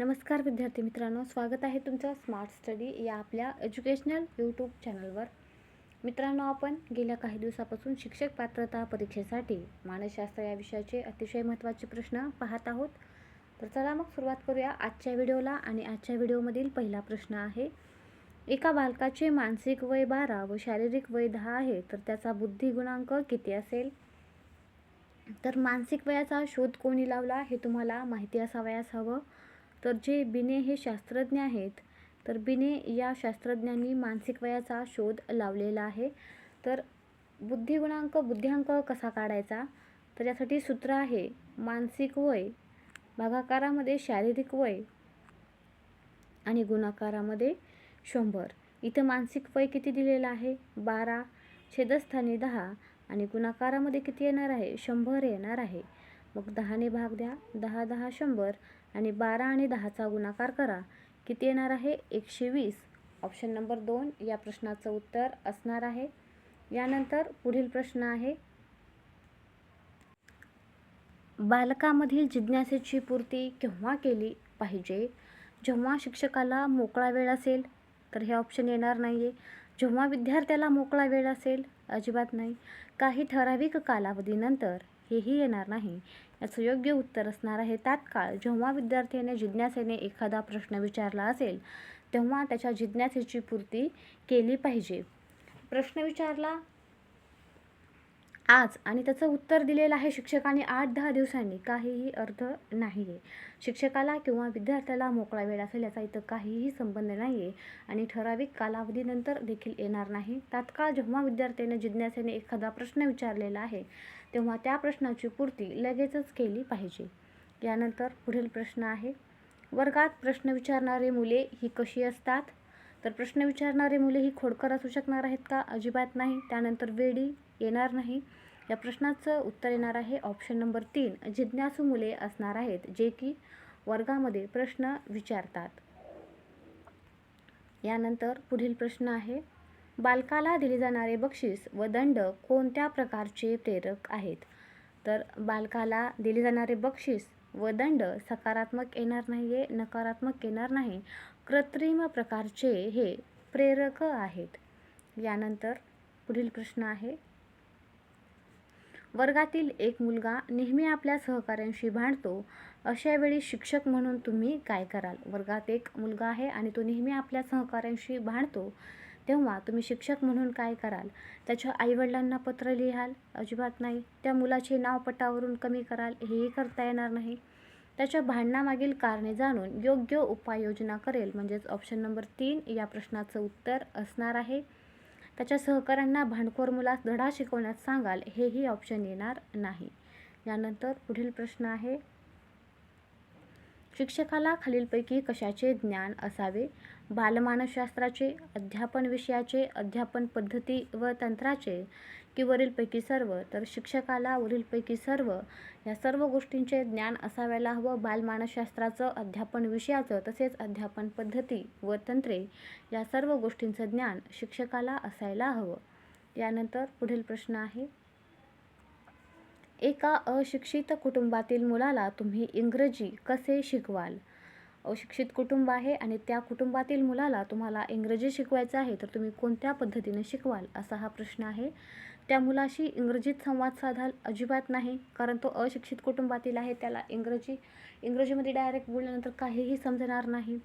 नमस्कार विद्यार्थी मित्रांनो स्वागत आहे तुमचं स्मार्ट स्टडी या आपल्या एज्युकेशनल यूट्यूब चॅनलवर मित्रांनो आपण गेल्या काही दिवसापासून शिक्षक पात्रता परीक्षेसाठी मानसशास्त्र या विषयाचे अतिशय महत्त्वाचे प्रश्न पाहत आहोत. तर चला मग सुरुवात करूया आजच्या व्हिडिओला आणि आजच्या व्हिडिओमधील पहिला प्रश्न आहे एका बालकाचे मानसिक वय बारा व शारीरिक वय दहा आहे तर त्याचा बुद्धी गुणांक किती असेल? तर मानसिक वयाचा शोध कोणी लावला हे तुम्हाला माहिती असावयास हवं. तर जे बिने हे शास्त्रज्ञ आहेत तर बिने या शास्त्रज्ञांनी मानसिक वयाचा शोध लावलेला आहे. तर बुद्धिगुणांक बुद्ध्यांक कसा काढायचा? तर यासाठी सूत्र आहे मानसिक वय भागाकारामध्ये शारीरिक वय आणि गुणाकारामध्ये शंभर. इथं मानसिक वय किती दिलेलं आहे? बारा छेदस्थानी दहा आणि गुणाकारामध्ये किती येणार आहे? शंभर येणार आहे. मग दहाने भाग द्या. दहा दहा शंभर. आणि बारा आणि दहाचा गुणाकार करा. किती येणार आहे? एकशे वीस. ऑप्शन नंबर दोन या प्रश्नाचं उत्तर असणार आहे. यानंतर पुढील प्रश्न आहे. बालकामधील जिज्ञासेची पूर्ती केव्हा केली पाहिजे? जेव्हा शिक्षकाला मोकळा वेळ असेल तर हे ऑप्शन येणार नाही आहे जेव्हा विद्यार्थ्याला मोकळा वेळ असेल अजिबात नाही. काही ठराविक कालावधीनंतर हेही येणार नाही. याचं योग्य उत्तर असणार आहे. तात्काळ जेव्हा विद्यार्थ्याने जिज्ञासेने एखादा प्रश्न विचारला असेल तेव्हा त्याच्या जिज्ञासेची पूर्ती केली पाहिजे. प्रश्न विचारला आज आणि त्याचं उत्तर दिलेलं आहे शिक्षकाने आठ दहा दिवसांनी. काहीही अर्थ नाही आहे शिक्षकाला किंवा विद्यार्थ्याला मोकळा वेळ असेल याचा इथं काहीही संबंध नाही आहे आणि ठराविक कालावधीनंतर देखील येणार नाही. तात्काळ जेव्हा विद्यार्थ्याने जिज्ञासेने एखादा प्रश्न विचारलेला आहे तेव्हा त्या प्रश्नाची पूर्ती लगेचच केली पाहिजे. यानंतर पुढील प्रश्न आहे वर्गात प्रश्न विचारणारे मुले ही कशी असतात? तर प्रश्न विचारणारे मुले ही खोडकर असू शकणार आहेत का? अजिबात नाही. त्यानंतर वेडी येणार नाही. या प्रश्नाचं उत्तर येणार आहे ऑप्शन नंबर तीन जिज्ञासू मुले असणार आहेत जे की वर्गामध्ये प्रश्न विचारतात. यानंतर पुढील प्रश्न आहे बालकाला दिले जाणारे बक्षीस व दंड कोणत्या प्रकारचे प्रेरक आहेत? तर बालकाला दिले जाणारे बक्षीस व दंड सकारात्मक येणार नाही आहे नकारात्मक येणार नाही. कृत्रिम प्रकारचे हे प्रेरक आहेत. यानंतर पुढील प्रश्न आहे. वर्गातील एक मुलगा नेहमी आपल्या सहकाऱ्यांशी भांडतो. अशा वेळी शिक्षक म्हणून तुम्ही काय कराल? वर्गात एक मुलगा आहे आणि तो नेहमी आपल्या सहकाऱ्यांशी भांडतो. तेव्हा तुम्ही शिक्षक म्हणून काय कराल? त्याच्या आईवडिलांना पत्र लिहाल? अजिबात नाही. त्या मुलाचे नाव पटावरून कमी कराल? हेही करता येणार नाही. त्याच्या भांडणामागील कारणे जाणून योग्य उपाययोजना करेल म्हणजेच ऑप्शन नंबर तीन या प्रश्नाचं उत्तर असणार आहे. त्याच्या सहकाऱ्यांना भांडखोर मुलास धडा शिकवण्यास सांगाल हेही ऑप्शन येणार नाही. यानंतर पुढील प्रश्न आहे. शिक्षकाला खालीलपैकी कशाचे ज्ञान असावे? बालमानसशास्त्राचे अध्यापन विषयाचे अध्यापन पद्धती व तंत्राचे? की वरीलपैकी सर्व? तर शिक्षकाला वरीलपैकी सर्व. या सर्व गोष्टींचे ज्ञान असायला हवं. बालमानसशास्त्राचं अध्यापन विषयाचं तसेच अध्यापन पद्धती व तंत्रे या सर्व गोष्टींचं ज्ञान शिक्षकाला असायला हवं. यानंतर पुढील प्रश्न आहे. एका अशिक्षित कुटुंबातील मुलाला तुम्ही इंग्रजी कसे शिकवाल? अशिक्षित कुटुंब आहे आणि त्या कुटुंबातील मुलाला तुम्हाला इंग्रजी शिकवायचं आहे तर तुम्ही कोणत्या पद्धतीने शिकवाल असा हा प्रश्न आहे. त्या मुलाशी इंग्रजीत संवाद साधाल अजिबात नाही कारण तो अशिक्षित कुटुंबातील आहे त्याला इंग्रजी इंग्रजीमध्ये डायरेक्ट बोलल्यानंतर काहीही समजणार नाही.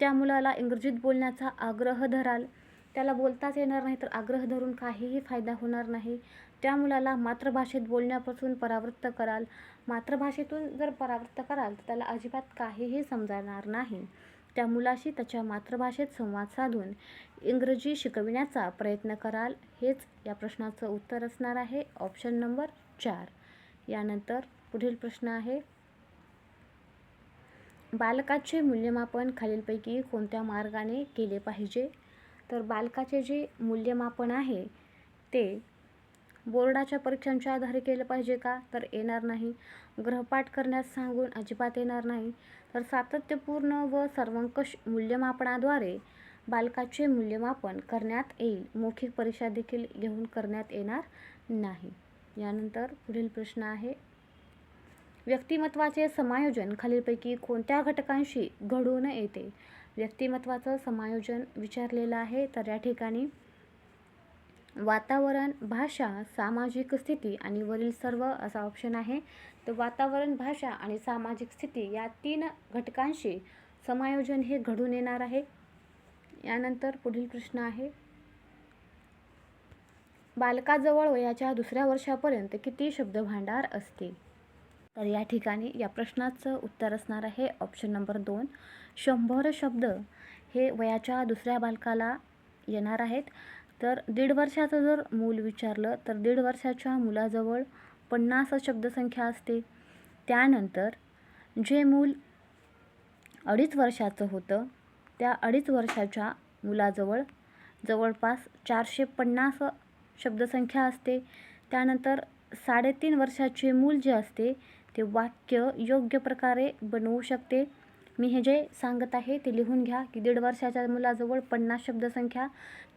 त्या मुलाला इंग्रजीत बोलण्याचा आग्रह धराल त्याला बोलताच येणार नाही तर आग्रह धरून काहीही फायदा होणार नाही. त्या मुलाला मातृभाषेत बोलण्यापासून परावृत्त कराल. मातृभाषेतून जर परावृत्त कराल तर त्याला अजिबात काहीही समजणार नाही. त्या मुलाशी त्याच्या मातृभाषेत संवाद साधून इंग्रजी शिकविण्याचा प्रयत्न कराल. हेच या प्रश्नाचं उत्तर असणार आहे. ऑप्शन नंबर चार. यानंतर पुढील प्रश्न आहे. बालकाचे मूल्यमापन खालीलपैकी कोणत्या मार्गाने केले पाहिजे? तर बालकाचे जे मूल्यमापन आहे ते बोर्डाच्या परीक्षांच्या आधारे केलं पाहिजे का? तर येणार नाही. ग्रहपाठ करण्यास सांगून अजिबात येणार नाही. तर सातत्यपूर्ण व सर्वंकष मूल्यमापनाद्वारे बालकाचे मूल्यमापन करण्यात येईल. मौखिक परीक्षा देखील घेऊन करण्यात येणार नाही. यानंतर पुढील प्रश्न आहे. व्यक्तिमत्वाचे समायोजन खालीलपैकी कोणत्या घटकांशी घडून येते? व्यक्तिमत्वाचं समायोजन विचारलेलं आहे तर या ठिकाणी वातावरण भाषा सामाजिक स्थिती आणि वरील सर्व असा ऑप्शन आहे. तर वातावरण भाषा आणि सामाजिक स्थिती या तीन घटकांशी समायोजन हे घडून येणार आहे. यानंतर पुढील प्रश्न आहे. बालकाजवळ वयाच्या दुसऱ्या वर्षापर्यंत किती शब्दभांडार असते तर या ठिकाणी या प्रश्नाचं उत्तर असणार आहे ऑप्शन नंबर दोन. शंभर शब्द हे वयाच्या दुसऱ्या बालकाला येणार आहेत. तर दीड वर्षाचं जर मूल विचारलं तर दीड वर्षाच्या मुलाजवळ पन्नास शब्दसंख्या असते. त्यानंतर जे मूल अडीच वर्षाचं होतं त्या अडीच वर्षाच्या मुलाजवळ जवळपास चारशे पन्नास शब्दसंख्या असते. त्यानंतर साडेतीन वर्षाचे मूल जे असते ते वाक्य योग्य प्रकारे बनवू शकते. मी हे जे सांगत आहे ते लिहून घ्या की दीड वर्षाच्या मुलाजवळ पन्नास शब्दसंख्या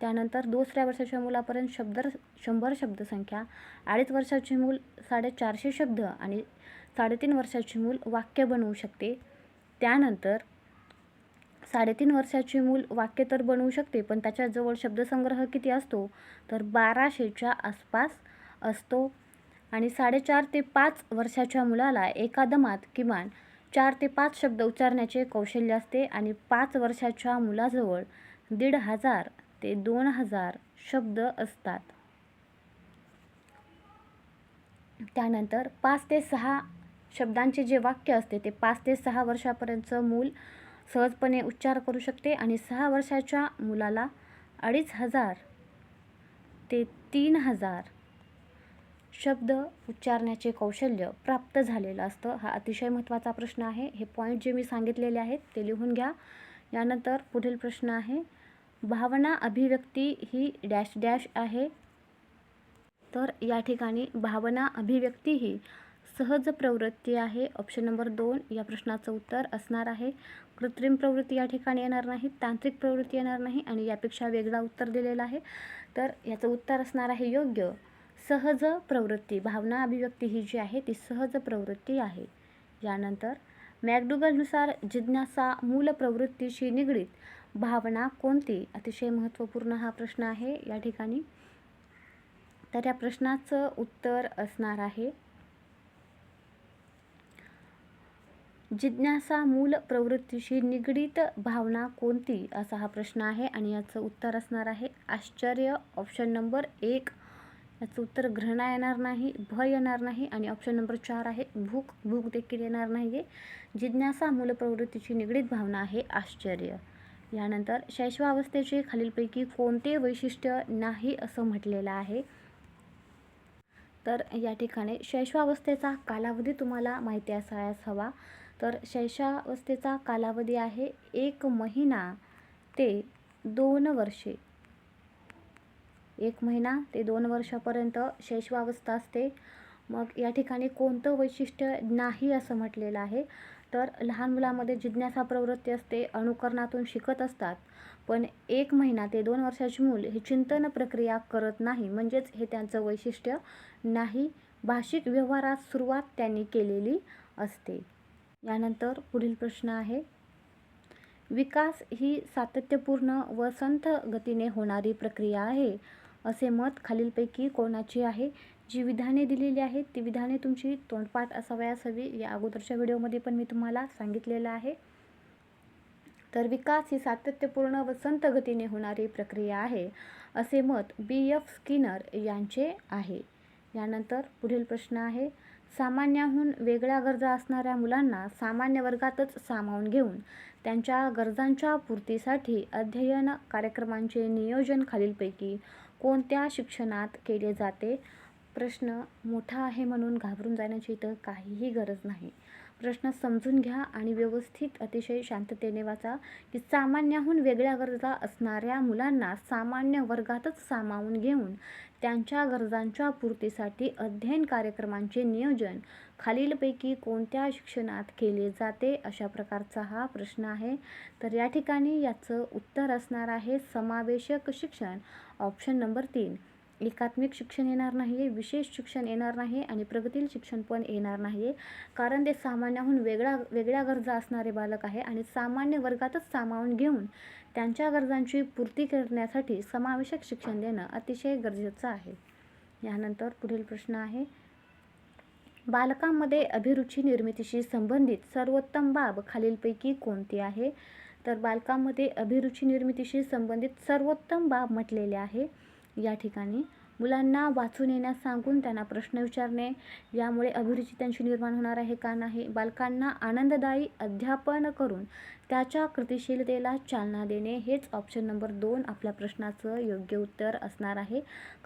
त्यानंतर दुसऱ्या वर्षाच्या मुलापर्यंत शब्द शंभर शब्दसंख्या अडीच वर्षाचे मूल साडेचारशे शब्द आणि साडेतीन वर्षाचे मूल वाक्य बनवू शकते. त्यानंतर साडेतीन वर्षाचे मूल वाक्य तर बनवू शकते पण त्याच्याजवळ शब्दसंग्रह किती असतो? तर बाराशेच्या आसपास असतो. आणि साडेचार ते पाच वर्षाच्या मुलाला एका दमात किमान चार ते पाच शब्द उच्चारण्याचे कौशल्य असते आणि पाच वर्षाच्या मुलाजवळ दीड हजार ते दोन हजार शब्द असतात. त्यानंतर पाच ते सहा शब्दांचे जे वाक्य असते ते पाच ते सहा वर्षापर्यंतचं मूल सहजपणे उच्चार करू शकते आणि सहा वर्षाच्या मुलाला अडीच हजार ते तीन हजार शब्द उच्चारण्याचे कौशल्य प्राप्त झालेलं असतं. हा अतिशय महत्त्वाचा प्रश्न आहे. हे पॉईंट जे मी सांगितलेले आहेत ते लिहून घ्या. यानंतर पुढील प्रश्न आहे. भावना अभिव्यक्ती ही डॅश डॅश आहे. तर या ठिकाणी भावना अभिव्यक्ती ही सहज प्रवृत्ती आहे. ऑप्शन नंबर दोन या प्रश्नाचं उत्तर असणार आहे. कृत्रिम प्रवृत्ती या ठिकाणी येणार नाही तांत्रिक प्रवृत्ती येणार नाही आणि यापेक्षा वेगळा उत्तर दिलेला आहे. तर याचं उत्तर असणार आहे योग्य. सहज प्रवृत्ती भावना अभिव्यक्ती ही जी आहे ती सहज प्रवृत्ती आहे. यानंतर मॅकडुगलनुसार जिज्ञासा मूल प्रवृत्तीशी निगडीत भावना कोणती? अतिशय महत्त्वपूर्ण हा प्रश्न आहे या ठिकाणी. तर या प्रश्नाचं उत्तर असणार आहे. जिज्ञासा मूल प्रवृत्तीशी निगडीत भावना कोणती? असा हा प्रश्न आहे आणि याचं उत्तर असणार आहे. आश्चर्य ऑप्शन नंबर एक. याचं उत्तर घृणा येणार नाही भय येणार नाही आणि ऑप्शन नंबर चार आहे भूक भूक देखील येणार नाही आहे जिज्ञासा मूलप्रवृत्तीची निगडीत भावना आहे आश्चर्य. यानंतर शैशवावस्थेचे खालीलपैकी कोणते वैशिष्ट्य नाही असं म्हटलेलं आहे? तर या ठिकाणी शैशवावस्थेचा कालावधी तुम्हाला माहिती असायच हवा. तर शैशवावस्थेचा कालावधी आहे एक महिना ते दोन वर्षे. एक महिना ते दोन वर्षापर्यंत शैशवावस्था असते. मग या ठिकाणी कोणतं वैशिष्ट्य नाही असं म्हटलेलं आहे. तर लहान मुलामध्ये जिज्ञासा प्रवृत्ती असते अनुकरणातून शिकत असतात. पण एक महिना ते दोन वर्षाची मूल हे चिंतन प्रक्रिया करत नाही. म्हणजेच हे त्यांचं वैशिष्ट्य नाही. भाषिक व्यवहारात सुरुवात त्यांनी केलेली असते. यानंतर पुढील प्रश्न आहे. विकास ही सातत्यपूर्ण व संथ गतीने होणारी प्रक्रिया आहे. असे मत खालीलपैकी कोणाची आहे? जी विधाने दिलेली आहेत ती विधाने तुमची तोंडपाठ असावयास हवी या अगोदरच्या व्हिडिओमध्ये पण मी तुम्हाला सांगितलेलं आहे. तर विकास ही सातत्यपूर्ण व संत गतीने होणारी प्रक्रिया आहे असे मत बी एफ स्किनर यांचे आहे. यानंतर पुढील प्रश्न आहे. सामान्याहून वेगळ्या गरजा असणाऱ्या मुलांना सामान्य वर्गातच सामावून घेऊन त्यांच्या गरजांच्या पूर्तीसाठी अध्ययन कार्यक्रमांचे नियोजन खालीलपैकी कोणत्या शिक्षणात केले जाते? प्रश्न मोठा आहे म्हणून घाबरून जाण्याची इथं काहीही गरज नाही. प्रश्न समजून घ्या आणि व्यवस्थित अतिशय शांततेने वाचा की सामान्याहून वेगळ्या गरजा असणाऱ्या मुलांना सामान्य वर्गातच सामावून घेऊन त्यांच्या गरजांच्या पूर्तीसाठी अध्ययन कार्यक्रमांचे नियोजन खालीलपैकी कोणत्या शिक्षणात केले जाते अशा प्रकारचा हा प्रश्न आहे. तर या ठिकाणी याचं उत्तर असणार आहे समावेशक शिक्षण ऑप्शन नंबर तीन. एकात्मिक शिक्षण येणार नाही आहे विशेष शिक्षण येणार नाही आणि प्रगतील शिक्षण पण येणार नाही. आहे कारण ते सामान्याहून वेगळा वेगळ्या गरजा असणारे बालक आहे आणि सामान्य वर्गातच सामावून घेऊन त्यांच्या गरजांची पूर्ती करण्यासाठी समावेशक शिक्षण देणं अतिशय गरजेचं आहे. यानंतर पुढील प्रश्न आहे. बालकांमध्ये अभिरुची निर्मितीशी संबंधित सर्वोत्तम बाब खालीलपैकी कोणती आहे? तर बालकांमध्ये अभिरुची निर्मितीशी संबंधित सर्वोत्तम बाब म्हटलेले आहे. या ठिकाणी. मुलांना वाचून येण्यास सांगून त्यांना प्रश्न विचारणे यामुळे अभिरुची त्यांची निर्माण होणार आहे का नाही? बालकांना आनंददायी अध्यापन करून त्याच्या कृतिशीलतेला चालना देणे हेच ऑप्शन नंबर दोन आपल्या प्रश्नाचं योग्य उत्तर असणार आहे.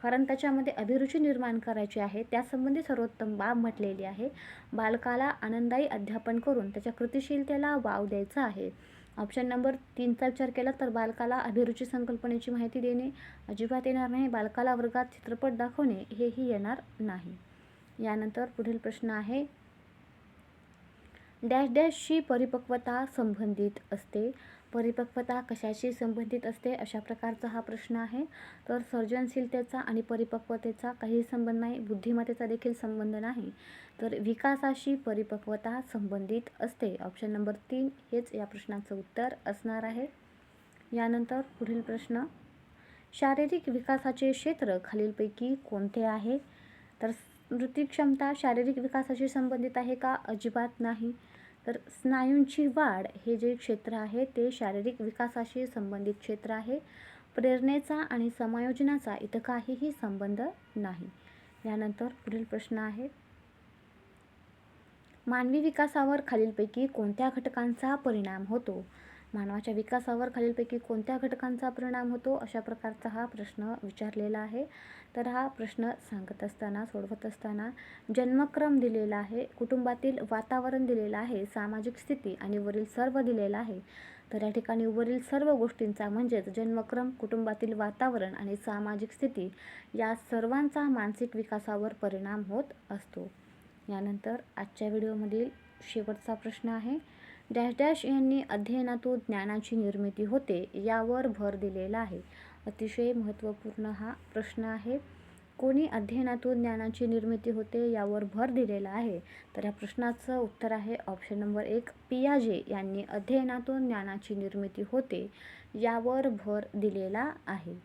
कारण त्याच्यामध्ये अभिरुची निर्माण करायची आहे त्यासंबंधी सर्वोत्तम बाब म्हटलेली आहे. बालकाला आनंददायी अध्यापन करून त्याच्या कृतिशीलतेला वाव द्यायचा आहे. ऑप्शन नंबर तीनचा विचार केला तर बालकाला अभिरुची संकल्पनेची माहिती देणे अजिबात येणार नाही. बालकाला वर्गात चित्रपट दाखवणे हेही येणार नाही. यानंतर पुढील प्रश्न आहे. डॅश डॅशशी परिपक्वता संबंधित असते. परिपक्वता कशाशी संबंधित असते अशा प्रकारचा हा प्रश्न आहे. तर सर्जनशीलतेचा आणि परिपक्वतेचा काही संबंध नाही बुद्धिमत्तेचा देखील संबंध नाही. तर विकासाशी परिपक्वता संबंधित असते. ऑप्शन नंबर तीन हेच या प्रश्नाचं उत्तर असणार आहे. यानंतर पुढील प्रश्न. शारीरिक विकासाचे क्षेत्र खालीलपैकी कोणते आहे? तर स्मृतिक्षमता शारीरिक विकासाशी संबंधित आहे का? अजिबात नाही. तर स्नायूंची वाढ हे जे क्षेत्र आहे ते शारीरिक विकासाशी संबंधित क्षेत्र आहे. प्रेरणेचा आणि समायोजनाचा इथं काहीही संबंध नाही. यानंतर पुढील प्रश्न आहे. मानवी विकासावर खालीलपैकी कोणत्या घटकांचा परिणाम होतो? मानवाच्या विकासावर खालीलपैकी कोणत्या घटकांचा परिणाम होतो अशा प्रकारचा हा प्रश्न विचारलेला आहे. तर हा प्रश्न सांगत असताना सोडवत असताना जन्मक्रम दिलेला आहे कुटुंबातील वातावरण दिलेलं आहे सामाजिक स्थिती आणि वरील सर्व दिलेलं आहे. तर या ठिकाणी वरील सर्व गोष्टींचा म्हणजेच जन्मक्रम कुटुंबातील वातावरण आणि सामाजिक स्थिती या सर्वांचा मानसिक विकासावर परिणाम होत असतो. यानंतर आजच्या व्हिडिओमधील शेवटचा प्रश्न आहे. डॅश डॅश यांनी अध्ययनातून ज्ञानाची निर्मिती होते यावर भर दिलेला आहे. अतिशय महत्त्वपूर्ण हा प्रश्न आहे. कोणी अध्ययनातून ज्ञानाची निर्मिती होते यावर भर दिलेला आहे. तर या प्रश्नाचं उत्तर आहे ऑप्शन नंबर एक पियाजे यांनी अध्ययनातून ज्ञानाची निर्मिती होते यावर भर दिलेला आहे.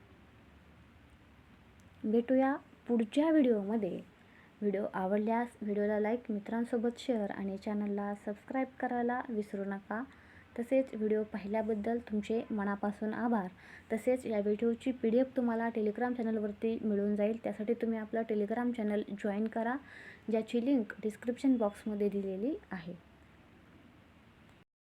भेटूया पुढच्या व्हिडिओमध्ये. व्हिडिओ आवडल्यास व्हिडिओला लाईक मित्रांसोबत शेअर आणि चॅनलला सबस्क्राईब करायला विसरू नका. तसेच व्हिडिओ पाहिल्याबद्दल तुमचे मनापासून आभार. तसेच या व्हिडिओची पी डी एफ तुम्हाला टेलिग्राम चॅनलवरती मिळून जाईल. त्यासाठी तुम्ही आपलं टेलिग्राम चॅनल जॉईन करा ज्याची लिंक डिस्क्रिप्शन बॉक्समध्ये दिलेली आहे.